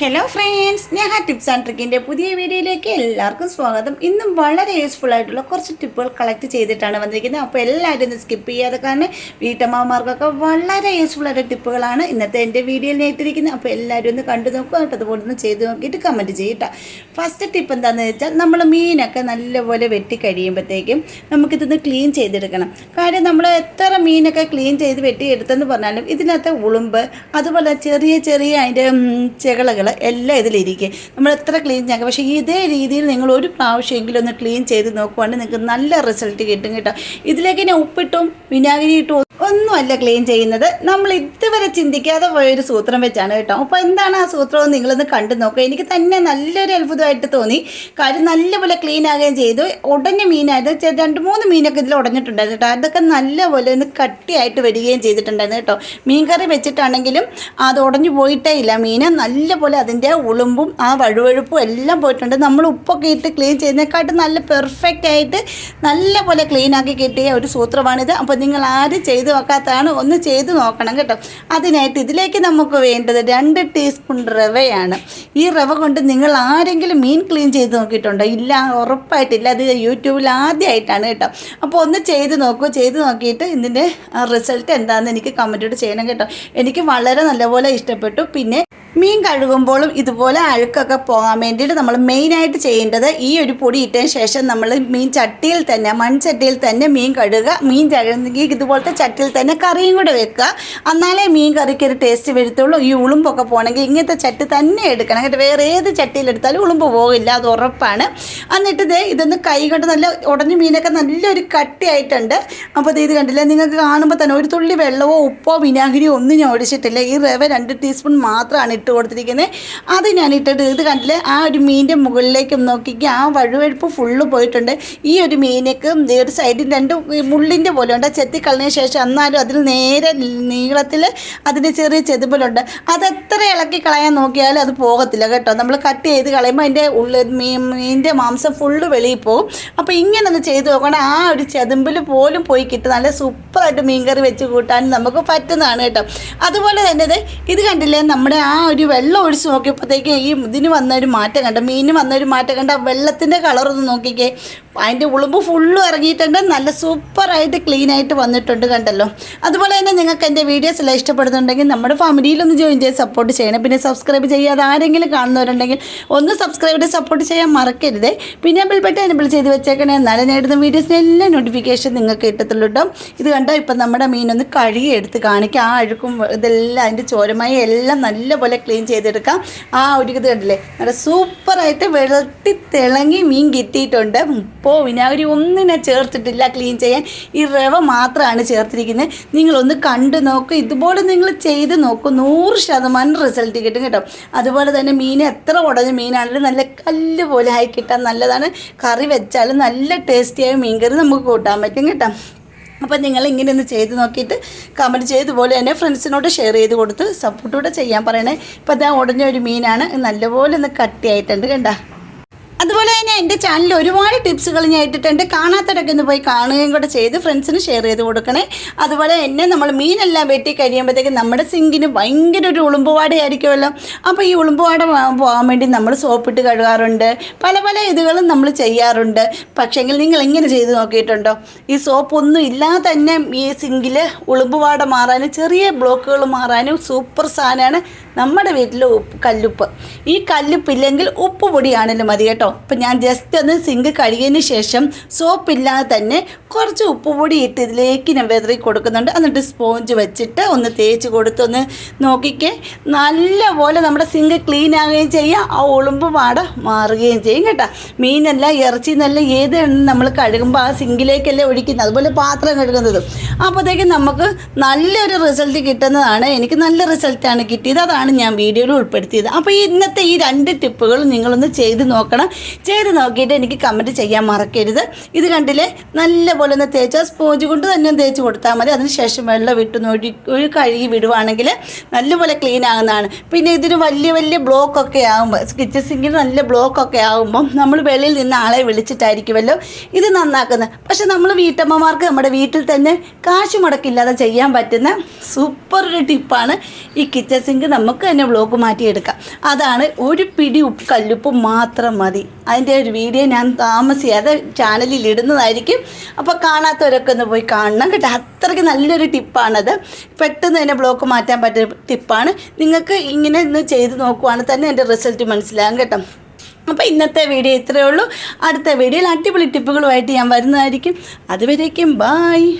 Hello friends ഞാൻ tips and ട്രിക്കിന്റെ പുതിയ വീഡിയോയിലേക്ക് എല്ലാവർക്കും സ്വാഗതം. ഇന്നും വളരെ യൂസ്ഫുൾ ആയിട്ടുള്ള കുറച്ച് ടിപ്പുകൾ കളക്ട് ചെയ്തിട്ടാണ് വന്നിരിക്കുന്നത്. അപ്പോൾ എല്ലാവരും ഒന്ന് സ്കിപ്പ് ചെയ്യാതെ കാരണം വീട്ടമ്മമാർക്കൊക്കെ വളരെ യൂസ്ഫുൾ ആയിട്ട് ടിപ്പുകളാണ് ഇന്നത്തെ എന്റെ വീഡിയോയിൽ നേട്ടിരിക്കുന്നത് അപ്പോൾ എല്ലാവരും ഒന്ന് കണ്ടു നോക്കുക അതുപോലെ ഒന്ന് ചെയ്ത് നോക്കിയിട്ട് കമന്റ് ചെയ്യട്ടോ ഫസ്റ്റ് ടിപ്പ് എന്താണെന്ന് വെച്ചാൽ നമ്മൾ മീനൊക്കെ നല്ലപോലെ വെട്ടി കഴിയുമ്പോഴത്തേക്കും നമുക്കിതൊന്ന് ക്ലീൻ ചെയ്തെടുക്കണം. കാര്യം നമ്മൾ എത്ര മീനൊക്കെ ക്ലീൻ ചെയ്ത് വെട്ടിയെടുത്തെന്ന് പറഞ്ഞാലും ഇതിനകത്ത് ഉളുമ്പ് അതുപോലെ ചെറിയ ചെറിയ അതിന്റെ ചെകളകൾ എല്ലാം ഇതിലിരിക്കും. നമ്മൾ എത്ര ക്ലീൻ ചെയ്യാം പക്ഷേ ഇതേ രീതിയിൽ നിങ്ങൾ ഒരു പ്രാവശ്യമെങ്കിലും ഒന്ന് ക്ലീൻ ചെയ്ത് നോക്കുവാണെങ്കിൽ നിങ്ങൾക്ക് നല്ല റിസൾട്ട് കിട്ടും കേട്ടോ. ഇതിലേക്ക് ഞാൻ ഉപ്പിട്ടും വിനാഗിരി ഇട്ടും ഒന്നുമല്ല ക്ലീൻ ചെയ്യുന്നത്. നമ്മൾ ഇതുവരെ ചിന്തിക്കാതെ പോയൊരു സൂത്രം വെച്ചാണ് കേട്ടോ. അപ്പോൾ എന്താണ് ആ സൂത്രം എന്ന് നിങ്ങളൊന്ന് കണ്ടു നോക്കുക. എനിക്ക് തന്നെ നല്ലൊരു അത്ഭുതമായിട്ട് തോന്നി. കാര്യം നല്ലപോലെ ക്ലീൻ ആകുകയും ചെയ്തു. ഉടഞ്ഞ മീനായത് രണ്ട് മൂന്ന് മീനൊക്കെ ഇതിൽ ഉടഞ്ഞിട്ടുണ്ടായിരുന്നു കേട്ടോ. അതൊക്കെ നല്ലപോലെ ഒന്ന് കട്ടിയായിട്ട് വരികയും ചെയ്തിട്ടുണ്ടായിരുന്നു കേട്ടോ. മീൻ കറി വെച്ചിട്ടാണെങ്കിലും അത് ഉടഞ്ഞു പോയിട്ടേ ഇല്ല. മീൻ നല്ലപോലെ അതിന്റെ ഉളുമ്പും ആ വഴുവഴുപ്പും എല്ലാം പോയിട്ടുണ്ട്. നമ്മൾ ഉപ്പൊക്കെ ഇട്ട് ക്ലീൻ ചെയ്യുന്നതിനെക്കാട്ടും നല്ല പെർഫെക്റ്റ് ആയിട്ട് നല്ലപോലെ ക്ലീൻ ആക്കി കിട്ടിയ ഒരു സൂത്രമാണിത്. അപ്പോൾ നിങ്ങൾ ആരും ചെയ്തു നോക്കാത്തതാണ് ഒന്ന് ചെയ്തു നോക്കണം കേട്ടോ. അതിനായിട്ട് ഇതിലേക്ക് നമുക്ക് വേണ്ടത് രണ്ട് ടീസ്പൂൺ റവയാണ്. ഈ റവ കൊണ്ട് നിങ്ങൾ ആരെങ്കിലും മീൻ ക്ലീൻ ചെയ്ത് നോക്കിയിട്ടുണ്ടോ? ഇല്ല ഉറപ്പായിട്ടില്ല. അത് യൂട്യൂബിൽ ആദ്യമായിട്ടാണ് കേട്ടോ. അപ്പോൾ ഒന്ന് ചെയ്ത് നോക്കൂ. ചെയ്ത് നോക്കിയിട്ട് ഇതിന്റെ റിസൾട്ട് എന്താണെന്ന് എനിക്ക് കമന്റോട് ചെയ്യണം കേട്ടോ. എനിക്ക് വളരെ നല്ലപോലെ ഇഷ്ടപ്പെട്ടു. പിന്നെ മീൻ കഴുകുമ്പോഴും ഇതുപോലെ അഴുക്കൊക്കെ പോകാൻ വേണ്ടിയിട്ട് നമ്മൾ മെയിനായിട്ട് ചെയ്യേണ്ടത് ഈ ഒരു പൊടി ഇട്ടതിന് ശേഷം നമ്മൾ മീൻ ചട്ടിയിൽ തന്നെ മൺചട്ടിയിൽ തന്നെ മീൻ കഴുകുക. മീൻ കഴുകി ഇതുപോലത്തെ ചട്ടിയിൽ തന്നെ കറിയും കൂടെ വെക്കുക. എന്നാലേ മീൻ കറിക്ക് ഒരു ടേസ്റ്റ് വരുത്തുള്ളൂ. ഈ ഉളുമ്പൊക്കെ പോകണമെങ്കിൽ ഇങ്ങനത്തെ ചട്ടി തന്നെ എടുക്കണം. കേട്ടോ വേറെ ഏത് ചട്ടിയിലെടുത്താലും ഉളുമ്പ് പോകില്ല അത് ഉറപ്പാണ്. എന്നിട്ട് ദേ ഇതൊന്ന് കൈ കൊണ്ട് നല്ല ഉടഞ്ഞ മീനൊക്കെ നല്ലൊരു കട്ടിയായിട്ടുണ്ട്. അപ്പോൾ ഇത് കണ്ടില്ലേ? നിങ്ങൾക്ക് കാണുമ്പോൾ തന്നെ ഒരു തുള്ളി വെള്ളമോ ഉപ്പോ വിനാഗിരിയോ ഒന്നും ഞാൻ ഒഴിച്ചിട്ടില്ല. ഈ റവ രണ്ട് ടീസ്പൂൺ മാത്രമാണ് ഇട്ട് കൊടുത്തിരിക്കുന്നത് അത് ഞാൻ ഇട്ടിട്ട് ഇത് കണ്ടില്ലേ? ആ ഒരു മീനിന്റെ മുകളിലേക്ക് നോക്കിക്ക് ആ വഴുവഴുപ്പ് ഫുള്ള് പോയിട്ടുണ്ട്. ഈ ഒരു മീനക്ക് ഒരു സൈഡിൽ രണ്ട് മുള്ളിന്റെ പോലെ ഉണ്ട്. ചെത്തി കളഞ്ഞ ശേഷം എന്നാലും അതിൽ നേരെ നീളത്തിൽ അതിന്റെ ചെറിയ ചെതുമ്പലുണ്ട്. അത് എത്ര ഇളക്കി കളയാൻ നോക്കിയാലും അത് പോകത്തില്ല കേട്ടോ. നമ്മൾ കട്ട് ചെയ്ത് കളയുമ്പോൾ അതിന്റെ ഉള്ളിൽ മീൻ മീനിന്റെ മാംസം ഫുള്ള് വെളിയിൽ പോകും. അപ്പോൾ ഇങ്ങനെ ഒന്ന് ചെയ്ത് നോക്കണം. ആ ഒരു ചെതുമ്പിൽ പോലും പോയി കിട്ടും. നല്ല സൂപ്പറായിട്ട് മീൻകറി വെച്ച് കൂട്ടാൻ നമുക്ക് പറ്റുന്നതാണ് കേട്ടോ. അതുപോലെ തന്നെ ഇത് കണ്ടില്ലേ? നമ്മുടെ ആ ഒരു വെള്ളം ഒഴിച്ച് നോക്കിയപ്പോഴത്തേക്ക് ഈ ഇതിന് വന്നൊരു മാറ്റം കണ്ട മീനിന് വന്നൊരു മാറ്റം കണ്ട വെള്ളത്തിന്റെ കളറൊന്ന് നോക്കിക്കേ. അതിന്റെ ഉളുമ്പ് ഫുള്ളും ഇറങ്ങിയിട്ടുണ്ട്. നല്ല സൂപ്പറായിട്ട് ക്ലീൻ ആയിട്ട് വന്നിട്ടുണ്ട് കണ്ടല്ലോ. അതുപോലെ തന്നെ നിങ്ങൾക്ക് എന്റെ വീഡിയോസ് എല്ലാം ഇഷ്ടപ്പെടുന്നുണ്ടെങ്കിൽ നമ്മുടെ ഫാമിലിയിലൊന്ന് ജോയിൻ ചെയ്ത് സപ്പോർട്ട് ചെയ്യണം. പിന്നെ സബ്സ്ക്രൈബ് ചെയ്യാതെ ആരെങ്കിലും കാണുന്നവരുണ്ടെങ്കിൽ ഒന്ന് സബ്സ്ക്രൈബ് ചെയ്ത് സപ്പോർട്ട് ചെയ്യാൻ മറക്കരുത്. പിന്നെ ബിൽ ബട്ടൺ എനബിൾ ചെയ്ത് വെച്ചേക്കണേ. എന്നാലും നേടുന്ന വീഡിയോസിന് എല്ലാ നോട്ടിഫിക്കേഷൻ നിങ്ങൾക്ക് കിട്ടത്തുള്ളൂ കേട്ടോ. ഇത് കണ്ടോ ഇപ്പം നമ്മുടെ മീനൊന്ന് കഴുകി എടുത്ത് കാണിക്കുക ആ അഴുക്കും ഇതെല്ലാം അതിന്റെ ചോരമായി എല്ലാം നല്ലപോലെ ക്ലീൻ ചെയ്തെടുക്കാം. ആ ഒരു ഇത് കണ്ടില്ലേ? നല്ല സൂപ്പറായിട്ട് വെളുത്തി തിളങ്ങി മീൻ കിട്ടിയിട്ടുണ്ട്. ഇപ്പോൾ വിനാഗിരി ഒന്നിനെ ചേർത്തിട്ടില്ല ക്ലീൻ ചെയ്യാൻ. ഈ റവ മാത്രമാണ് ചേർത്തിരിക്കുന്നത്. നിങ്ങളൊന്ന് കണ്ടു നോക്കും. ഇതുപോലെ നിങ്ങൾ ചെയ്ത് നോക്കും. നൂറ് ശതമാനം റിസൾട്ട് കിട്ടും കേട്ടോ. അതുപോലെ തന്നെ മീൻ എത്ര ഉടഞ്ഞ മീനാണെങ്കിലും നല്ല കല്ല് പോലെ ആയി കിട്ടാൻ നല്ലതാണ്. കറി വെച്ചാൽ നല്ല ടേസ്റ്റിയായ മീൻ കറി നമുക്ക് കൂട്ടാൻ പറ്റും കേട്ടോ. അപ്പം നിങ്ങൾ ഇങ്ങനെ ഒന്ന് ചെയ്ത് നോക്കിയിട്ട് കമന്റ് ചെയ്തുപോലെ തന്നെ ഫ്രണ്ട്സിനോട് ഷെയർ ചെയ്ത് കൊടുത്ത് സപ്പോർട്ടൂടെ ചെയ്യാൻ പറയണേ. ഇപ്പം അതാ ഉടഞ്ഞ ഒരു മീനാണ്. നല്ലപോലെ ഒന്ന് കട്ടിയായിട്ടുണ്ട് കണ്ട. അതുപോലെ തന്നെ എന്റെ ചാനലിൽ ഒരുപാട് ടിപ്സുകൾ ഞാൻ ഇട്ടിട്ടുണ്ട്. കാണാത്തവരൊക്കെ ഒന്ന് പോയി കാണുകയും കൂടെ ചെയ്ത് ഫ്രണ്ട്സിന് ഷെയർ ചെയ്ത് കൊടുക്കണേ. അതുപോലെ തന്നെ നമ്മൾ മീനെല്ലാം വെട്ടി കഴിയുമ്പോഴത്തേക്കും നമ്മുടെ സിങ്കിന് ഭയങ്കര ഒരു ഉളുമ്പുവാടയായിരിക്കുമല്ലോ. അപ്പോൾ ഈ ഉളുമ്പുവാട പോകാൻ വേണ്ടി നമ്മൾ സോപ്പിട്ട് കഴുകാറുണ്ട്. പല പല ഇതുകളും നമ്മൾ ചെയ്യാറുണ്ട്. പക്ഷേങ്കിൽ നിങ്ങൾ എങ്ങനെ ചെയ്ത് നോക്കിയിട്ടുണ്ടോ? ഈ സോപ്പ് ഒന്നും ഇല്ലാതെ തന്നെ ഈ സിങ്കിൽ ഉളുമ്പുവാട മാറാനും ചെറിയ ബ്ലോക്കുകൾ മാറാനും സൂപ്പർ സാധനമാണ്. നമ്മുടെ വീട്ടിൽ ഉപ്പ് കല്ലുപ്പ്. ഈ കല്ലുപ്പില്ലെങ്കിൽ ഉപ്പ് പൊടിയാണെങ്കിലും മതി കേട്ടോ. അപ്പം ഞാൻ ജസ്റ്റ് ഒന്ന് സിങ്ക് കഴുകിയതിന് ശേഷം സോപ്പില്ലാതെ തന്നെ കുറച്ച് ഉപ്പ് പൊടി ഇട്ട് ഇതിലേക്ക് ഞാൻ വെതറി കൊടുക്കുന്നുണ്ട്. എന്നിട്ട് സ്പോഞ്ച് വെച്ചിട്ട് ഒന്ന് തേച്ച് കൊടുത്തൊന്ന് നോക്കിക്കേ. നല്ലപോലെ നമ്മുടെ സിങ്ക് ക്ലീൻ ആകുകയും ചെയ്യാം. ആ ഉളുമ്പ് പാട മാറുകയും ചെയ്യും കേട്ടോ. മീനല്ല ഇറച്ചി നല്ല ഏത് നമ്മൾ കഴുകുമ്പോൾ ആ സിങ്കിലേക്കല്ലേ ഒഴിക്കുന്നത്? അതുപോലെ പാത്രം കഴുകുന്നതും. അപ്പോഴത്തേക്കും നമുക്ക് നല്ലൊരു റിസൾട്ട് കിട്ടുന്നതാണ്. എനിക്ക് നല്ല റിസൾട്ടാണ് കിട്ടിയത്. അതാണ് ഞാൻ വീഡിയോയിൽ ഉൾപ്പെടുത്തിയത്. അപ്പോൾ ഇന്നത്തെ ഈ രണ്ട് ടിപ്പുകൾ നിങ്ങളൊന്ന് ചെയ്ത് നോക്കണം. ചെയ്ത് നോക്കിയിട്ട് എനിക്ക് കമന്റ് ചെയ്യാൻ മറക്കരുത്. ഇത് കണ്ടില്ലേ? നല്ലപോലെ ഒന്ന് തേച്ചാൽ സ്പോഞ്ച് കൊണ്ട് തന്നെ തേച്ച് കൊടുത്താൽ മതി. അതിനുശേഷം വെള്ളം വിട്ട് നോക്കി ഒരു കഴുകി വിടുവാണെങ്കിൽ നല്ലപോലെ ക്ലീൻ ആകുന്നതാണ്. പിന്നെ ഇതിന് വലിയ വലിയ ബ്ലോക്കൊക്കെ ആകുമ്പോൾ കിച്ചൺ സിങ്കിന് നല്ല ബ്ലോക്കൊക്കെ ആകുമ്പം നമ്മൾ വെളിയിൽ നിന്ന് ആളെ വിളിച്ചിട്ടായിരിക്കുമല്ലോ ഇത് നന്നാക്കുന്നത് പക്ഷെ നമ്മൾ വീട്ടമ്മമാർക്ക് നമ്മുടെ വീട്ടിൽ തന്നെ കാശ് മുടക്കില്ലാതെ ചെയ്യാൻ പറ്റുന്ന സൂപ്പർ ഒരു ടിപ്പാണ് ഈ കിച്ചൺ സിങ്ക് നമ്മൾ നമുക്ക് തന്നെ ബ്ലോക്ക് മാറ്റിയെടുക്കാം. അതാണ് ഒരു പിടി ഉപ്പ് കല്ലുപ്പ് മാത്രം മതി. അതിന്റെ ഒരു വീഡിയോ ഞാൻ താമസിയാതെ ചാനലിൽ ഇടുന്നതായിരിക്കും. അപ്പോൾ കാണാത്തവരൊക്കെ ഒന്ന് പോയി കാണണം കേട്ടോ. അത്രയ്ക്ക് നല്ലൊരു ടിപ്പാണത് പെട്ടെന്ന് തന്നെ ബ്ലോക്ക് മാറ്റാൻ പറ്റിയ ടിപ്പാണ് നിങ്ങൾക്ക് ഇങ്ങനെ ഒന്ന് ചെയ്ത് നോക്കുവാണെങ്കിൽ തന്നെ എന്റെ റിസൾട്ട് മനസ്സിലാകും കേട്ടോ. അപ്പോൾ ഇന്നത്തെ വീഡിയോ ഇത്രയേ ഉള്ളൂ. അടുത്ത വീഡിയോയിൽ അടിപൊളി ടിപ്പുകളുമായിട്ട് ഞാൻ വരുന്നതായിരിക്കും. അതുവരേക്കും ബായ്